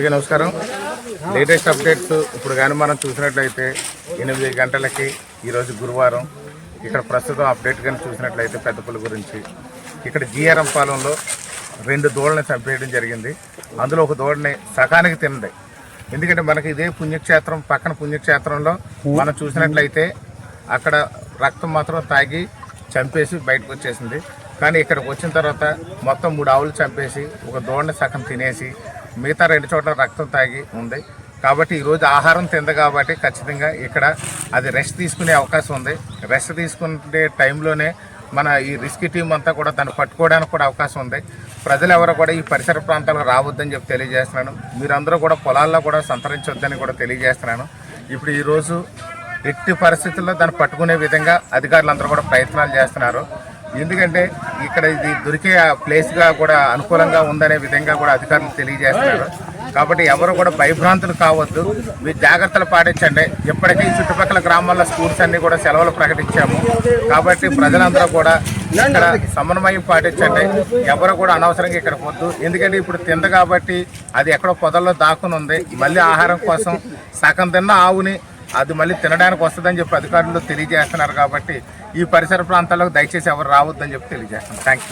అందరికీ నమస్కారం. Latest updates ఇప్పుడు కానీ మనం చూసినట్లయితే ఎనిమిది గంటలకి ఈరోజు గురువారం. ఇక్కడ ప్రస్తుతం అప్డేట్ కానీ చూసినట్లయితే పెద్దపల్లి గురించి. ఇక్కడ జిఆర్ఎం పాలెంలో రెండు దూడల్ని చంపేయడం జరిగింది. అందులో ఒక దూడని సకానికి తిన్నది. ఎందుకంటే మనకి ఇదే పుణ్యక్షేత్రం పక్కన పుణ్యక్షేత్రంలో మనం చూసినట్లయితే అక్కడ రక్తం మాత్రం తాగి చంపేసి బయటకు వచ్చేసింది. కానీ ఇక్కడికి వచ్చిన తర్వాత మొత్తం మూడు ఆవులు చంపేసి ఒక దూడని సగం తినేసి మిగతా రెండు చోట్ల రక్తం తాగి ఉంది. కాబట్టి ఈరోజు ఆహారం తింది కాబట్టి ఖచ్చితంగా ఇక్కడ అది రెస్ట్ తీసుకునే అవకాశం ఉంది. రెస్ట్ తీసుకునే టైంలోనే మన ఈ రిస్క్ టీం అంతా కూడా దాన్ని పట్టుకోవడానికి కూడా అవకాశం ఉంది. ప్రజలు ఎవరు కూడా ఈ పరిసర ప్రాంతాలకు రావద్దని చెప్పి తెలియజేస్తున్నాను. మీరందరూ కూడా పొలాల్లో కూడా సంతరించొద్దని కూడా తెలియజేస్తున్నాను. ఇప్పుడు ఈరోజు ఎట్టి పరిస్థితుల్లో దాన్ని పట్టుకునే విధంగా అధికారులందరూ కూడా ప్రయత్నాలు చేస్తున్నారు. ఎందుకంటే ఇక్కడ ఇది దొరికే ప్లేస్గా కూడా అనుకూలంగా ఉందనే విధంగా కూడా అధికారులు తెలియజేస్తున్నారు. కాబట్టి ఎవరు కూడా భయభ్రాంతులు కావద్దు. మీరు జాగ్రత్తలు పాటించండి. ఇప్పటికీ చుట్టుపక్కల గ్రామాల్లో స్కూల్స్ అన్ని కూడా సెలవులు ప్రకటించాము. కాబట్టి ప్రజలందరూ కూడా ఇక్కడ సమన్వయం పాటించండి. ఎవరు కూడా అనవసరంగా ఇక్కడ పోద్దు ఎందుకంటే ఇప్పుడు తింద కాబట్టి అది ఎక్కడో పొదల్లో దాక్కుని ఉంది మళ్ళీ ఆహారం కోసం సగం తిన్న ఆవుని అది మళ్ళీ తినడానికి వస్తుందని చెప్పి అధికారులు తెలియజేస్తున్నారు కాబట్టి ఈ పరిసర ప్రాంతాలకు దయచేసి ఎవరు రావద్దని చెప్పి తెలియజేస్తున్నాం. Thank you